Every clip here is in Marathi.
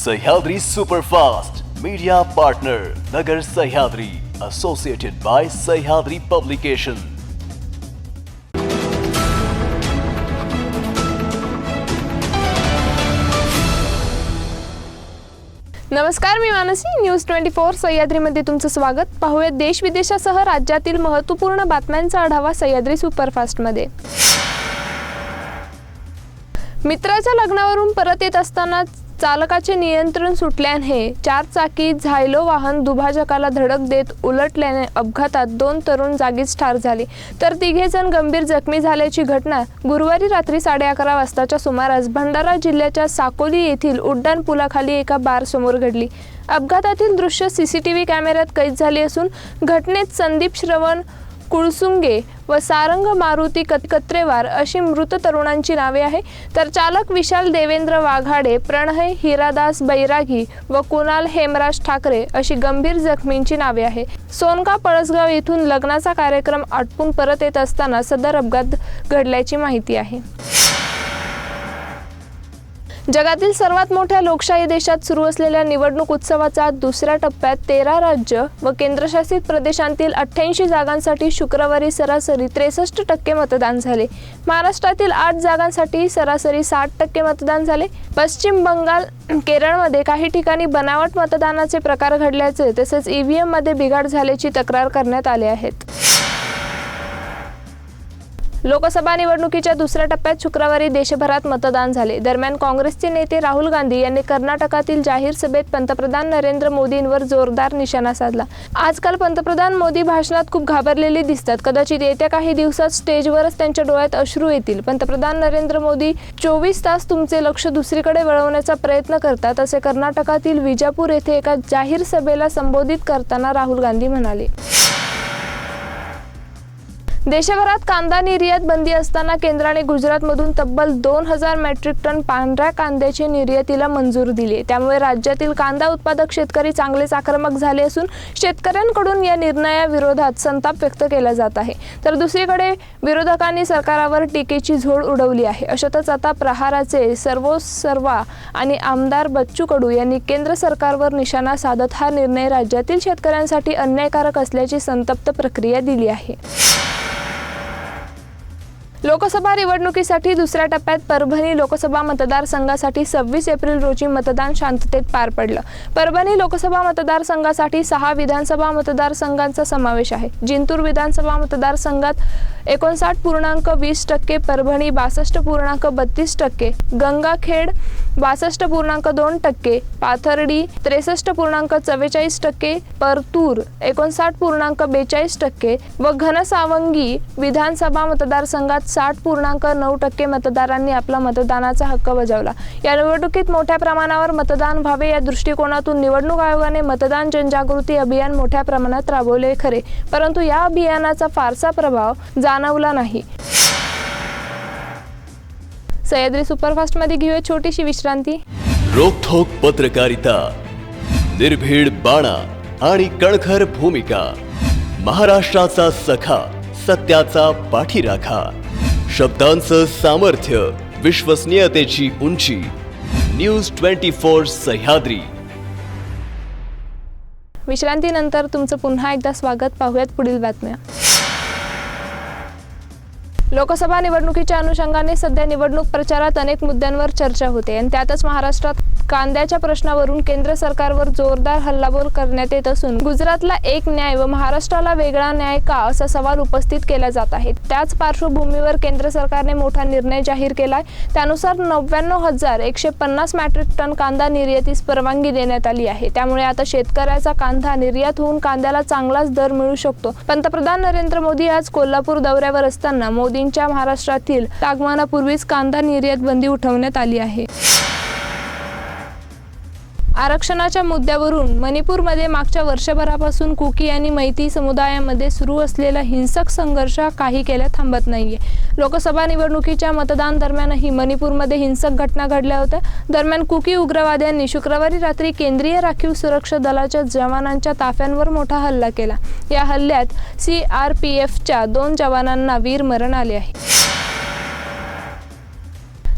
Sahyadri superfast media partner Nagar Sahyadri associated by Sahyadri publication नमस्कार मी मानसी. न्यूज ट्वेंटी फोर सह्याद्रीमध्ये तुमचं स्वागत. पाहूया देश विदेशासह राज्यातील महत्त्वपूर्ण बातम्यांचा आढावा सह्याद्री सुपरफास्टमध्ये. मित्राच्या लग्नावरून परत येत असताना चालकाचे नियंत्रण सुटल्याने चारचाकी झायलो वाहन दुभाजकाला धडक देत उलटल्याने अपघातात दोन तरुण जागीच ठार झाले. तर तिघे जण गंभीर जखमी झाल्याची घटना गुरुवारी रात्री साडे अकरा वाजताच्या सुमारास भंडारा जिल्ह्याच्या साकोली येथील उड्डाण पुलाखाली एका बार समोर घडली. अपघातातील दृश्य सीसीटीव्ही कॅमेऱ्यात कैद झाले असून घटनेत संदीप श्रवण कुळसुंगे व सारंग मारुती कत कत्रेवार अशी मृत तरुणांची नावे आहे तर चालक विशाल देवेंद्र वाघाडे प्रणय हिरादास बैरागी व कुणाल हेमराज ठाकरे अशी गंभीर जखमींची नावे आहे सोनका पळसगाव येथून लग्नाचा कार्यक्रम आटपून परत येत असताना सदर अपघात घडल्याची माहिती आहे. जगातील सर्वात मोठ्या लोकशाही देशात सुरू असलेल्या निवडणूक उत्सवाचा दुसऱ्या टप्प्यात तेरा राज्य व केंद्रशासित प्रदेशांतील अठ्ठ्याऐंशी जागांसाठी शुक्रवारी सरासरी त्रेसष्ट टक्के मतदान झाले. महाराष्ट्रातील आठ जागांसाठी सरासरी साठ टक्के मतदान झाले. पश्चिम बंगाल केरळमध्ये काही ठिकाणी बनावट मतदानाचे प्रकार घडल्याचे तसेच ईव्हीएममध्ये बिघाड झाल्याची तक्रार करण्यात आली आहेत लोकसभा निवडणुकीच्या दुसऱ्या टप्प्यात शुक्रवारी देशभरात मतदान झाले. दरम्यान काँग्रेसचे नेते राहुल गांधी यांनी कर्नाटकातील जाहीर सभेत पंतप्रधान नरेंद्र मोदींवर जोरदार निशाणा साधला. आजकाल पंतप्रधान मोदी भाषणात खूप घाबरलेले दिसतात. कदाचित येत्या काही दिवसात स्टेजवरच त्यांच्या डोळ्यात अश्रू येतील. पंतप्रधान नरेंद्र मोदी चोवीस तास तुमचे लक्ष दुसरीकडे वळवण्याचा प्रयत्न करतात असे कर्नाटकातील विजापूर येथे एका जाहीर सभेला संबोधित करताना राहुल गांधी म्हणाले. देशभरात कांदा निर्यात बंदी असताना केंद्राने गुजरातमधून तब्बल दोन हजार मेट्रिक टन पांढऱ्या कांद्याची निर्यातीला मंजूर दिली. त्यामुळे राज्यातील कांदा उत्पादक शेतकरी चांगलेच आक्रमक झाले असून शेतकऱ्यांकडून या निर्णयाविरोधात संताप व्यक्त केला जात आहे. तर दुसरीकडे विरोधकांनी सरकारावर टीकेची झोड उडवली आहे. अशातच आता प्रहाराचे सर्वोसर्वा आणि आमदार बच्चू कडू यांनी केंद्र सरकारवर निशाणा साधत हा निर्णय राज्यातील शेतकऱ्यांसाठी अन्यायकारक असल्याची संतप्त प्रक्रिया दिली आहे. लोकसभा निवडणुकीसाठी दुसऱ्या टप्प्यात परभणी लोकसभा मतदारसंघासाठी सव्वीस एप्रिल रोजी मतदान शांततेत पार पडलं. परभणी लोकसभा मतदारसंघासाठी सहा विधानसभा मतदारसंघांचा समावेश आहे. जिंतूर विधानसभा मतदारसंघात एकोणसाठ पूर्णांक वीस टक्के परभणी बासष्ट पूर्णांक बत्तीस टक्के गंगाखेड बासष्ट पूर्णांक दोन टक्के पाथर्डी त्रेसष्ट पूर्णांक चव्वेचाळीस टक्के परतूर एकोणसाठ पूर्णांक बेचाळीस टक्के व घनसावंगी विधानसभा मतदारसंघात साठ पूर्णांक नऊ टक्के मतदारांनी आपला मतदानाचा हक्क बजावला. या निवडणुकीत मोठ्या प्रमाणावर मतदान व्हावे या दृष्टिकोनातून निवडणूक आयोगाने मतदान जनजागृती अभियान मोठ्या प्रमाणात राबवले खरे परंतु या अभियानाचा फारसा प्रभाव जाणवला नाही. सह्याद्री सुपरफास्टमध्ये घेऊया छोटीशी विश्रांती. रोखोक पत्रकारिता निर्भीड बाणा आणि कणखर भूमिका महाराष्ट्राचा सखा सत्याचा पाठीराखा. शब्दांचं सामर्थ्य विश्वसनीयतेची उंची. News twenty four Sahyadri. विश्रांतीनंतर तुमचं पुन्हा एकदा स्वागत. पाहूयात पुढील बातम्या. लोकसभा निवडणुकीच्या अनुषंगाने सध्या निवडणूक प्रचारात अनेक मुद्द्यांवर चर्चा होते. आणि त्यातच महाराष्ट्रात कांद्याच्या प्रश्नावरून केंद्र सरकारवर जोरदार हल्लाबोल करण्यात येत असून गुजरातला एक न्याय व महाराष्ट्राला वेगळा न्याय का असा सवाल उपस्थित केला जात आहे. त्याच पार्श्वभूमीवर केंद्र सरकारने मोठा निर्णय जाहीर केलाय. त्यानुसार नव्याण्णव हजार एकशे पन्नास मॅट्रिक टन कांदा निर्यातीस परवानगी देण्यात आली आहे. त्यामुळे आता शेतकऱ्याचा कांदा निर्यात होऊन कांद्याला चांगलाच दर मिळू शकतो. पंतप्रधान नरेंद्र मोदी आज कोल्हापूर दौऱ्यावर असताना मोदींच्या महाराष्ट्रातील आगमनापूर्वीच कांदा निर्यात बंदी उठवण्यात आली आहे. आरक्षणाच्या मुद्द्यावरून मणिपूरमध्ये मागच्या वर्षभरापासून कुकी आणि मैती समुदायामध्ये सुरू असलेला हिंसक संघर्ष काही केल्या थांबत नाहीये. लोकसभा निवडणुकीच्या मतदान दरम्यानही मणिपूरमध्ये हिंसक घटना घडल्या होत्या. दरम्यान कुकी उग्रवाद्यांनी शुक्रवारी रात्री केंद्रीय राखीव सुरक्षा दलाच्या जवानांच्या ताफ्यांवर मोठा हल्ला केला. या हल्ल्यात सी आर पी एफच्या दोन जवानांना वीरमरण आले आहे.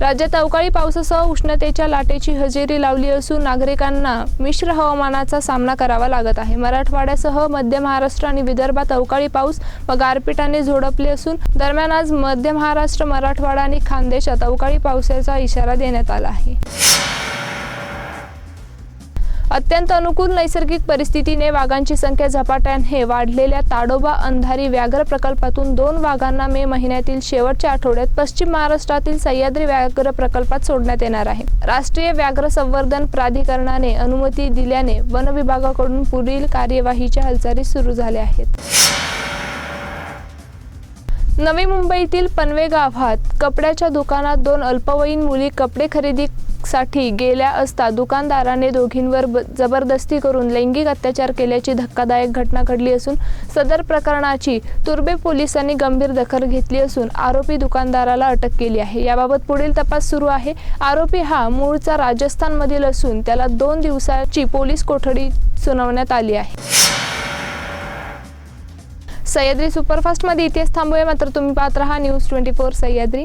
राज्यात अवकाळी पावसासह उष्णतेच्या लाटेची हजेरी लावली असून नागरिकांना मिश्र हवामानाचा सामना करावा लागत आहे. मराठवाड्यासह मध्य महाराष्ट्र आणि विदर्भात अवकाळी पाऊस व गारपिटाने झोडपले असून दरम्यान आज मध्य महाराष्ट्र मराठवाडा आणि खानदेशात अवकाळी पावसाचा इशारा देण्यात आला आहे. अत्यंत अनुकूल नैसर्गिक परिस्थितीने वाघांची संख्या झपाट्याने वाढलेल्या ताडोबा अंधारी व्याघ्र प्रकल्पातून दोन वाघांना मे महिन्यातील शेवटच्या आठवड्यात पश्चिम महाराष्ट्रातील सह्याद्री व्याघ्र प्रकल्पात सोडण्यात येणार आहे. राष्ट्रीय व्याघ्र संवर्धन प्राधिकरणाने अनुमती दिल्याने वन विभागाकडून पुढील कार्यवाहीच्या हालचाली सुरू झाल्या आहेत. नवी मुंबईतील पनवे गावात कपड्याच्या दुकानात दोन अल्पवयीन मुली कपडे खरेदी साठी गेल्या असता दुकानदाराने दोघींवर जबरदस्ती करून लैंगिक अत्याचार केल्याची धक्कादायक घटना घडली असून सदर प्रकरणाची तुर्बे पोलिसांनी गंभीर दखल घेतली असून आरोपी दुकानदाराला अटक केली आहे. याबाबत पुढील तपास सुरू आहे. आरोपी हा मूळचा राजस्थानमधील असून त्याला दोन दिवसाची पोलीस कोठडी सुनावण्यात आली आहे. सह्याद्री सुपरफास्टमध्ये इतिहास थांबूया. मात्र तुम्ही पाहत राहा न्यूज ट्वेंटी फोर सह्याद्री.